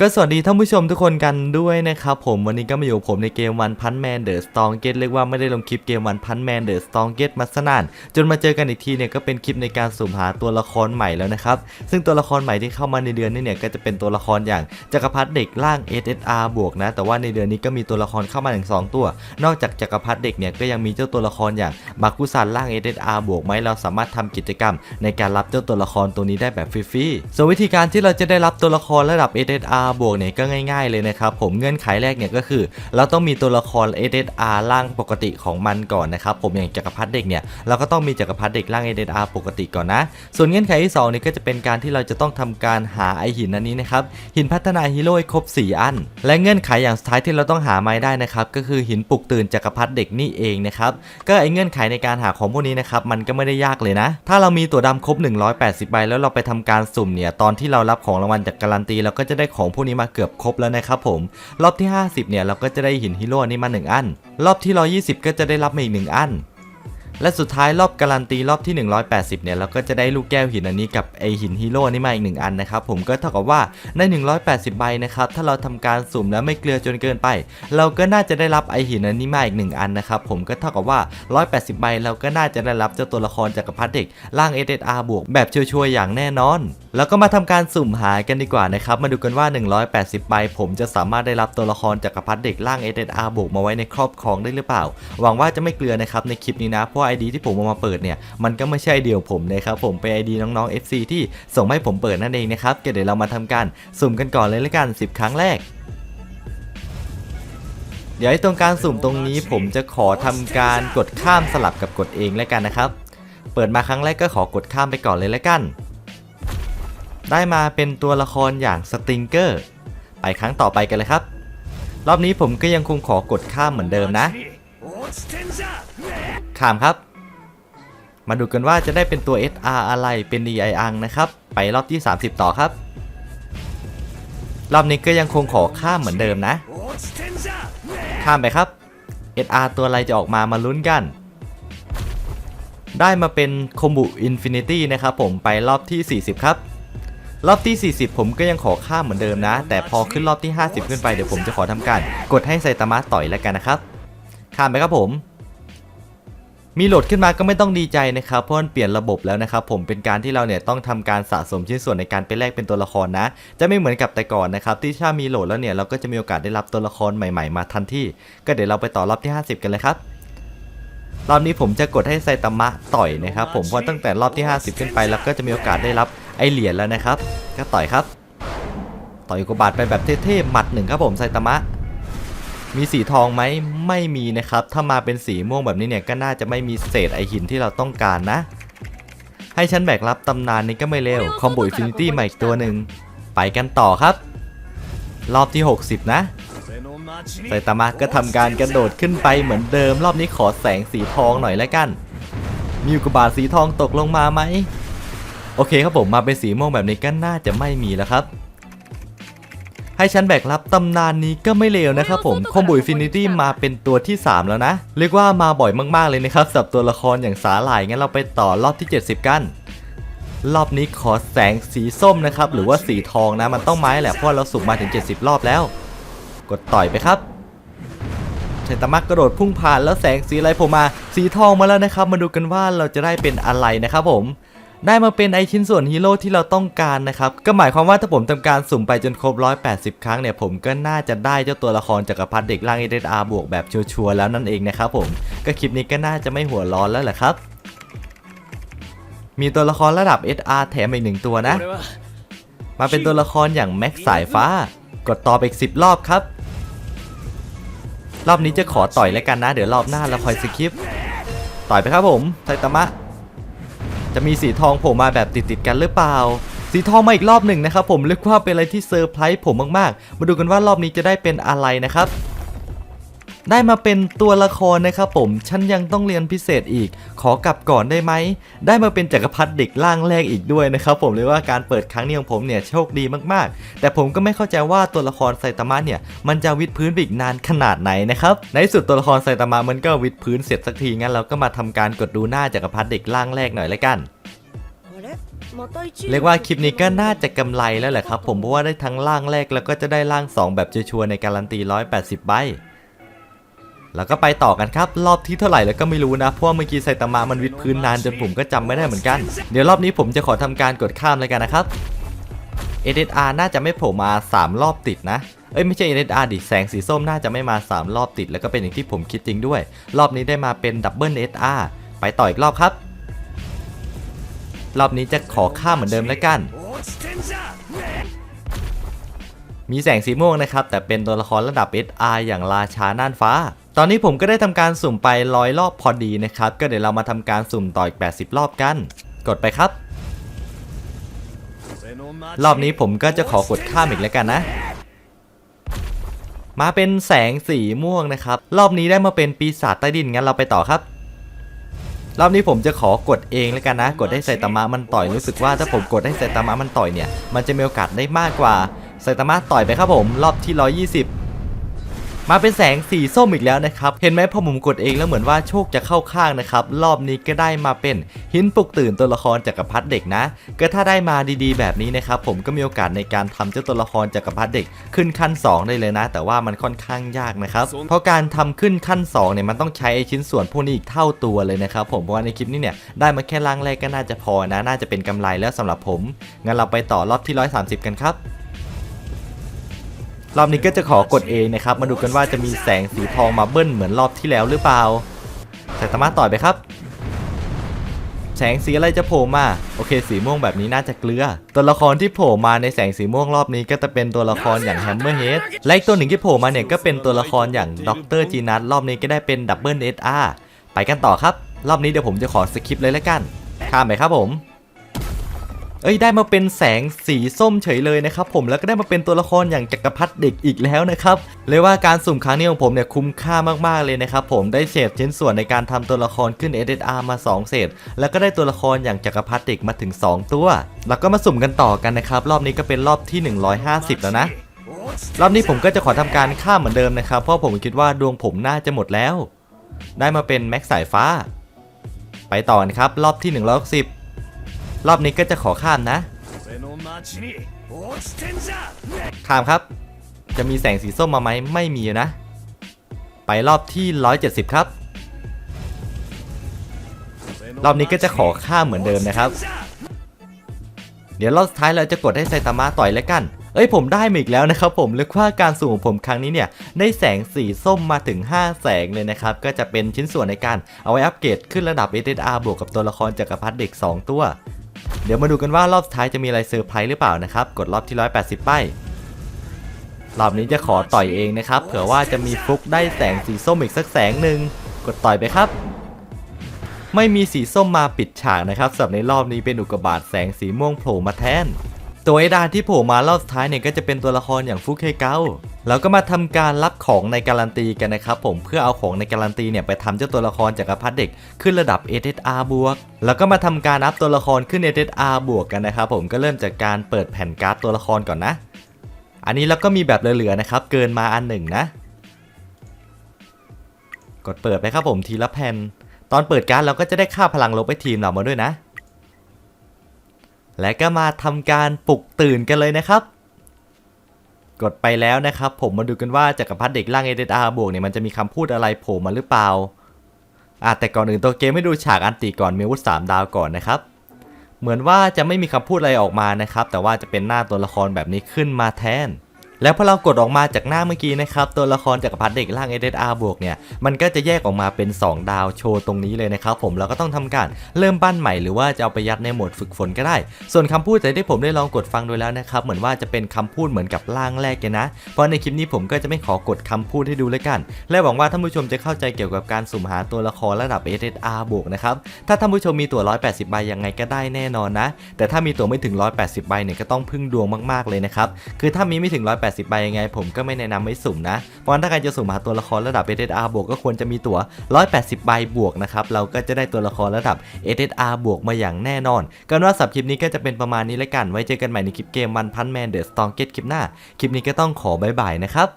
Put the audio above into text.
ก็สวัสดีท่านผู้ชมทุกคนกันด้วยนะครับผมวันนี้ก็มาอยู่กับผมในเกมวันพันแมนเดอะสตองเกตเรียกว่าไม่ได้ลงคลิปเกมวันพันแมนเดอะสตองเกตมาสนาน จนมาเจอกันอีกทีเนี่ยก็เป็นคลิปในการสุ่มหาตัวละครใหม่แล้วนะครับ ซึ่งตัวละครใหม่ที่เข้ามาในเดือนนี้เนี่ยก็จะเป็นตัวละครอย่างจักรพรรดิเด็กร่าง SSR บวกนะ แต่ว่าในเดือนนี้ก็มีตัวละครเข้ามาถึงสองตัว นอกจากจักรพรรดิเด็กเนี่ยก็ยังมีเจ้าตัวละครอย่างบาคุซันร่าง SSR บวกไหมเราสามารถทำกิจกรรม ในการรับเจ้าตัวละครตัวนี้ได้แบบฟรีๆส่วนวิธีการที่เราจะได้รับตัวละครระดับ SSR บวกเนี่ยก็ง่ายๆเลยนะครับผมเงื่อนไขแรกเนี่ยก็คือ เราต้องมีตัวละคร SSR ร่างปกติของมันก่อนนะครับผมอย่างจักรพรรดิเด็กเนี่ยเราก็ต้องมีจักรพรรดิเด็กร่าง SSR ปกติก่อนนะ ส่วนเงื่อนไขที่2เนี่ยก็จะเป็นการที่เราจะต้องทำการหาไอหินอันนี้นะครับหินพัฒนาฮีโร่ครบ 4 อัน และเงื่อนไขอย่างสุดท้ายที่เราต้องหาไมาให้ได้นะครับก็คือหินปลุกตื่นจักรพรรดิเด็กนี่เองนะครับก็ไอเงื่อนไขในการหาของพวกนี้นะครับมันก็ไม่ได้ยากเลยนะ ถ้าเรามีตัวดำครบ 180ใบแล้วเราไปทำการสุ่มเนี่ยตอนที่เรารับของรางวัลจากการันตีเราก็จะได้ของพวกนี้มาเกือบครบแล้วนะครับผม รอบที่ 50 เนี่ยเราก็จะได้หินฮีโร่นี่มา 1 อัน รอบที่ 120 ก็จะได้รับมาอีก 1 อัน และสุดท้ายรอบการันตีรอบที่ 180 เนี่ยเราก็จะได้ลูกแก้วหินอันนี้กับไอหินฮีโร่นี่มาอีก 1 อันนะครับผมก็เท่ากับว่าใน 180 ใบนะครับถ้าเราทำการสุ่มแล้วไม่เกลือจนเกินไป เราก็น่าจะได้รับไอหินอันนี้มาอีก 1 อันนะครับผมก็เท่ากับว่า 180 ใบเราก็น่าจะได้รับเจ้าตัวละครจักรพรรดิเด็กร่าง SSR บวกแบบชัวร์ๆอย่างแน่นอน แล้วก็มาทำการสุ่มหากันดีกว่านะครับ มาดูกันว่า 180ใบผมจะสามารถได้รับตัวละครจักรพรรดิเด็กร่าง SSR บวกมาไว้ในครอบครองได้หรือเปล่า หวังว่าจะไม่เกลือนะครับในคลิปนี้นะ เพราะไอดีที่ผมเอามาเปิดเนี่ย มันก็ไม่ใช่เดียวผมนะครับผมเป็นไอดีน้องๆ FC ที่ส่งให้ผมเปิดนั่นเองนะครับเดี๋ยวเรามาทำการสุ่มกันก่อนเลยละกัน 10 ครั้งแรกเดี๋ยวไอตรงการสุ่มตรงนี้ผมจะขอทำการกดข้ามสลับกับกดเองแล้วกันนะครับ เปิดมาครั้งแรกก็ขอกดข้ามไปก่อนเลยแล้วกัน ได้มาเป็นตัวละครอย่างสติงเกอร์ ไปครั้งต่อไปกันเลยครับ รอบนี้ผมก็ยังคงขอกดข้ามเหมือนเดิมนะ ข้ามครับ มาดูกันว่าจะได้เป็นตัว SR อะไรเป็น DI อังนะครับ ไปรอบที่ 30 ต่อครับ รอบนี้ก็ยังคงขอข้ามเหมือนเดิมนะ ข้ามไปครับ SR ตัวอะไรจะออกมามาลุ้นกัน ได้มาเป็นคอมบุอินฟินิตี้นะครับผมไปรอบที่ 40 ครับ รอบที่ 40 ผมก็ยังขอข้ามเหมือนเดิมนะ แต่พอขึ้นรอบที่ 50 ขึ้นไปเดี๋ยวผมจะขอทำการ กดให้ไซตามะต่อยแล้วกันนะครับ ข้ามไปครับผม มีโหลดขึ้นมาก็ไม่ต้องดีใจนะครับเพราะมันเปลี่ยนระบบแล้วนะครับผมเป็นการที่เราเนี่ยต้องทำการสะสมชิ้นส่วนในการไปแลกเป็นตัวละครนะ จะไม่เหมือนกับแต่ก่อนนะครับที่ถ้ามีโหลดแล้วเนี่ยเราก็จะมีโอกาสได้รับตัวละครใหม่ๆมาทันทีก็เดี๋ยวเราไปต่อรอบที่ 50 กันเลยครับรอบนี้ผมจะกดให้ไซตามะต่อยนะครับผมเพราะตั้งแต่รอบที่ 50 ขึ้นไปเราก็จะมีโอกาสได้รับ ไอเหรียญแล้วนะครับ ก็ต่อยครับ ต่อยกบาดไปแบบเท่ๆ หมัดหนึ่งครับผมไซตามะ มีสีทองไหมไม่มีนะครับ ถ้ามาเป็นสีม่วงแบบนี้เนี่ยก็น่าจะไม่มีเศษไอหินที่เราต้องการนะ ให้ฉันแบกรับตำนานนี้ก็ไม่เร็ว คอมโบอินฟินิตี้ใหม่อีกตัวหนึ่ง ไปกันต่อครับ รอบที่ 60 นะไซตามะก็ทำการกระโดดขึ้นไปเหมือนเดิม รอบนี้ขอแสงสีทองหน่อยแล้วกัน มีอุกบาตสีทองตกลงมาไหม โอเคครับผมมาเป็นสีม่วงแบบนี้ก็น่าจะไม่มีแล้วครับ ให้ฉันแบกรับตำนานนี้ก็ไม่เลวนะครับผมคอมบุยฟินิตี้มาเป็นตัวที่ 3 แล้วนะ เรียกว่ามาบ่อยมากๆเลยนะครับสำหรับตัวละครอย่างสาหร่ายงั้นเราไปต่อรอบที่ 70 กัน รอบนี้ขอแสงสีส้มนะครับหรือว่าสีทองนะมันต้องไม้แหละเพราะเราสุ่มมาถึง 70 รอบแล้ว กดต่อยไปครับเซนตามักกระโดดพุ่งผ่านแล้วแสงสีอะไรโผล่มา สีทองมาแล้วนะครับ มาดูกันว่าเราจะได้เป็นอะไรนะครับผม ได้มาเป็นไอชิ้นส่วนฮีโร่ที่เราต้องการนะครับ ก็หมายความว่าถ้าผมทำการสุ่มไปจนครบ 180 ครั้งเนี่ย ผมก็น่าจะได้เจ้าตัวละครจักรพรรดิเด็กร่างเอเดอาบวกแบบชัวร์แล้วนั่นเองนะครับผม ก็คลิปนี้ก็น่าจะไม่หัวร้อนแล้วแหละครับ มีตัวละครระดับ SR แถมอีกหนึ่งตัวนะ มาเป็นตัวละครอย่างแม็กสายฟ้า กดต่อไปอีก10รอบครับ รอบนี้จะขอต่อยแล้วกันนะ เดี๋ยวรอบหน้าเราคอยสคิป ต่อยไปครับผมไซตามะ จะมีสีทองโผล่มาแบบติดๆกันหรือเปล่า สีทองมาอีกรอบหนึ่งนะครับผมเรียกว่าเป็นอะไรที่เซอร์ไพรส์ผมมากๆ มาดูกันว่ารอบนี้จะได้เป็นอะไรนะครับ ได้มาเป็นตัวละครนะครับผม ฉันยังต้องเรียนพิเศษอีก ขอกลับก่อนได้ไหม ได้มาเป็นจักรพรรดิเด็กร่างแรกอีกด้วยนะครับผมเรียกว่าการเปิดครั้งนี้ของผมเนี่ยโชคดีมากๆ แต่ผมก็ไม่เข้าใจว่าตัวละครไซตามะเนี่ยมันจะวิดพื้นไปอีกนานขนาดไหนนะครับ ในที่สุดตัวละครไซตามะมันก็วิดพื้นเสร็จสักทีงั้นเราก็มาทำการกดดูหน้าจักรพรรดิเด็กร่างแรกหน่อยละกันเรียกว่าคลิปนี้ก็น่าจะกำไรแล้วแหละครับ ผมเพราะว่าได้ทั้งล่างแรกแล้วก็จะได้ล่าง 2 แบบชัวร์ในการันตี 180 ใบ แล้วก็ไปต่อกันครับ รอบที่เท่าไหร่แล้วก็ไม่รู้นะ เพราะเมื่อกี้ไซตามะมันวิดพื้นนานจนผมก็จำไม่ได้เหมือนกัน เดี๋ยวรอบนี้ผมจะขอทำการกดข้ามเลยกันนะครับ SSR น่าจะไม่โผล่มา 3 รอบติดนะ เอ้ยไม่ใช่ SSR ดิแสงสีส้มน่าจะไม่มา 3 รอบติด แล้วก็เป็นอย่างที่ผมคิดจริงด้วย รอบนี้ได้มาเป็นดับเบิล SR ไปต่ออีกรอบครับ รอบนี้จะขอข้ามเหมือนเดิมแล้วกัน มีแสงสีม่วงนะครับ แต่เป็นตัวละครระดับ SR อย่างราชาน่านฟ้า ตอนนี้ผมก็ได้ทำการสุ่มไปร้อยรอบพอดีนะครับ ก็เดี๋ยวเรามาทำการสุ่มต่ออีก 80 รอบกัน กดไปครับ รอบนี้ผมก็จะขอกดข้ามอีกแล้วกันนะ มาเป็นแสงสีม่วงนะครับ รอบนี้ได้มาเป็นปีศาจใต้ดินงั้นเราไปต่อครับ รอบนี้ผมจะขอกดเองแล้วกันนะ กดให้ไซตามะมันต่อยรู้สึกว่าถ้าผมกดให้ไซตามะมันต่อยเนี่ย มันจะมีโอกาสได้มากกว่าไซตามะต่อยไปครับผม รอบที่ 120 มาเป็นแสงสีส้มอีกแล้วนะครับ เห็นไหมพอผมกดเองแล้วเหมือนว่าโชคจะเข้าข้างนะครับ รอบนี้ก็ได้มาเป็นหินปลุกตื่นตัวละครจักรพรรดิเด็กนะ ก็ถ้าได้มาดีๆ แบบนี้นะครับผมก็มีโอกาสในการทำเจ้าตัวละครจักรพรรดิเด็กขึ้นขั้น 2 ได้เลยนะ แต่ว่ามันค่อนข้างยากนะครับ เพราะการทำขึ้นขั้น2เนี่ยมันต้องใช้ไอ้ชิ้นส่วนพวกนี้อีกเท่าตัวเลยนะครับผมเพราะว่าในคลิปนี้เนี่ยได้มาแค่ล่างแรกก็น่าจะพอนะ น่าจะเป็นกำไรแล้วสำหรับผมงั้นเราไปต่อรอบที่ 130 กันครับ รอบนี้ก็จะขอกดเองนะครับ มาดูกันว่าจะมีแสงสีทองมาเบิ้ลเหมือนรอบที่แล้วหรือเปล่าใส่ธรรมะต่อยไปครับ แสงสีอะไรจะโผล่มา โอเค สีม่วงแบบนี้น่าจะเกลือ ตัวละครที่โผล่มาในแสงสีม่วงรอบนี้ก็จะเป็นตัวละครอย่างแฮมเมอร์เฮดและอีกตัวหนึ่งที่โผล่มาเนี่ยก็เป็นตัวละครอย่างด็อกเตอร์จีนัทรอบนี้ก็ได้เป็นดับเบิลเอสอาร์ไปกันต่อครับ รอบนี้เดี๋ยวผมจะขอสคิปเลยแล้วกัน ข้ามไปครับผม เอ้ยได้มาเป็นแสงสีส้มเฉยเลยนะครับผมแล้วก็ได้มาเป็นตัวละครอย่างจักรพรรดิเด็กอีกแล้วนะครับเรียกว่าการสุ่มครั้งนี้ของผมเนี่ยคุ้มค่ามากๆเลยนะครับผมได้เศษชิ้นส่วนในการทำตัวละครขึ้น SSR มา 2 เศษ แล้วก็ได้ตัวละครอย่างจักรพรรดิเด็กมาถึง 2 ตัว แล้วก็มาสุ่มกันต่อกันนะครับรอบนี้ก็เป็นรอบที่ 150 แล้วนะรอบนี้ผมก็จะขอทำการข้าเหมือนเดิมนะครับเพราะผมคิดว่าดวงผมน่าจะหมดแล้ว ได้มาเป็นแม็กสายฟ้า ไปต่อนะครับรอบที่160 รอบนี้ก็จะขอข้ามนะ ข้ามครับ จะมีแสงสีส้มมาไหมไม่มีนะ ไปรอบที่ 170 ครับ รอบนี้ก็จะขอข้ามเหมือนเดิมนะครับ เดี๋ยวรอบสุดท้ายเราจะกดให้ไซตามะต่อยแล้วกันเอ้ยผมได้มาอีกแล้วนะครับผมเรียกว่าการสุ่มของผมครั้งนี้เนี่ยได้แสงสีส้มมาถึง 5 แสงเลยนะครับ ก็จะเป็นชิ้นส่วนในการเอาไว้อัปเกรดขึ้นระดับ SSR บวกกับตัวละครจักรพรรดิเด็ก 2 ตัว เดี๋ยวมาดูกันว่ารอบสุดท้ายจะมีอะไรเซอร์ไพรส์หรือเปล่านะครับ กดรอบที่ 180ไปรอบนี้จะขอต่อยเองนะครับ เผื่อว่าจะมีฟลุกได้แสงสีส้มอีกสักแสงหนึ่งกดต่อยไปครับ ไม่มีสีส้มมาปิดฉากนะครับสำหรับในรอบนี้เป็นอุกกาบาตแสงสีม่วงโผล่มาแทน ตัวไอ้ดานที่โผล่มารอบสุดท้ายเนี่ยก็จะเป็นตัวละครอย่างฟุกเคเกาแล้วก็มาทำการรับของในการันตีกันนะครับผมเพื่อเอาของในการันตีเนี่ยไปทำเจ้าตัวละครจักรพรรดิเด็กขึ้นระดับ SSR บวกแล้วก็มาทำการอัพตัวละครขึ้น SSR บวกกันนะครับผมก็เริ่มจากการเปิดแผ่นการ์ดตัวละครก่อนนะ อันนี้แล้วก็มีแบบเหลือๆนะครับเกินมาอันหนึ่งนะ กดเปิดไปครับผมทีละแผ่นตอนเปิดการ์ดเราก็จะได้ค่าพลังลบไปทีมเรามาด้วยนะ และก็มาทำการปลุกตื่นกันเลยนะครับ กดไปแล้วนะครับ ผมมาดูกันว่าจักรพรรดิเด็กล่าง SSR บวกเนี่ยมันจะมีคำพูดอะไรโผล่มาหรือเปล่าอะแต่ก่อนอื่นตัวเกมไม่ดูฉากอันติก่อนมีอาวุธ3ดาวก่อนนะครับ เหมือนว่าจะไม่มีคำพูดอะไรออกมานะครับ แต่ว่าจะเป็นหน้าตัวละครแบบนี้ขึ้นมาแทน แล้วพอเรากดออกมาจากหน้าเมื่อกี้นะครับตัวละครจักรพรรดิเด็กร่าง SSR บวกเนี่ยมันก็จะแยกออกมาเป็น 2 ดาวโชว์ตรงนี้เลยนะครับผมเราก็ต้องทำการเริ่มปั้นใหม่หรือว่าจะเอาไปยัดในโหมดฝึกฝนก็ได้ ส่วนคำพูดแต่ที่ผมได้ลองกดฟังดูแล้วนะครับเหมือนว่าจะเป็นคำพูดเหมือนกับร่างแรกเลยนะ เพราะในคลิปนี้ผมก็จะไม่ขอกดคำพูดให้ดูเลยกัน และหวังว่าท่านผู้ชมจะเข้าใจเกี่ยวกับการสุ่มหาตัวละครระดับ SSR บวกนะครับถ้าท่านผู้ชมมีตัว 180 ใบยังไงก็ได้แน่นอนนะ แต่ถ้ามีตัวไม่ถึง 180 ใบเนี่ยก็ต้องพึ่งดวงมากๆเลยนะครับคือถ้ามีไม่ถึง180 80ใบยังไง ผมก็ไม่แนะนำให้สุ่มนะ เพราะฉะนั้นถ้าใครจะสุ่มหาตัวละครระดับ SSR บวกก็ควรจะมีตั๋ว180 ใบบวกนะครับ เราก็จะได้ตัวละครระดับ SSR บวกมาอย่างแน่นอนกันว่าสับคลิปนี้ก็จะเป็นประมาณนี้แล้วกัน ไว้เจอกันใหม่ในคลิปเกมมันพันแมนเดอะสตองเกตคลิปหน้า คลิปนี้ก็ต้องขอบายบายนะครับ